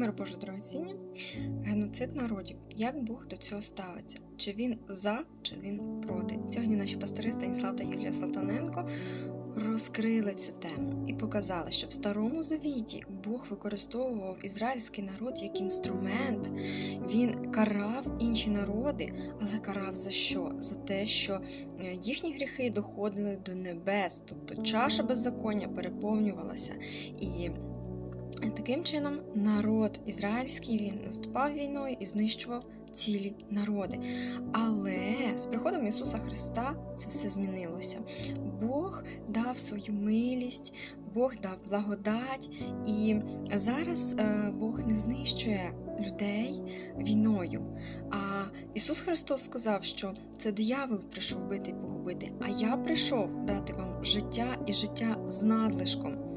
Мир Боже дорогоцінні, геноцид народів. Як Бог до цього ставиться? Чи він за, чи він проти? Сьогодні наші пастори Станіслав та Юлія Салтаненко розкрили цю тему і показали, що в старому завіті Бог використовував ізраїльський народ як інструмент. Він карав інші народи, але карав за що? За те, що е, їхні гріхи доходили до небес, тобто чаша беззаконня переповнювалася. І таким чином народ ізраїльський він наступав війною і знищував цілі народи. Але з приходом Ісуса Христа це все змінилося. Бог дав свою милість, Бог дав благодать, і зараз е, Бог не знищує людей війною. А Ісус Христос сказав, що це диявол прийшов бити і погубити, а я прийшов дати вам життя і життя з надлишком.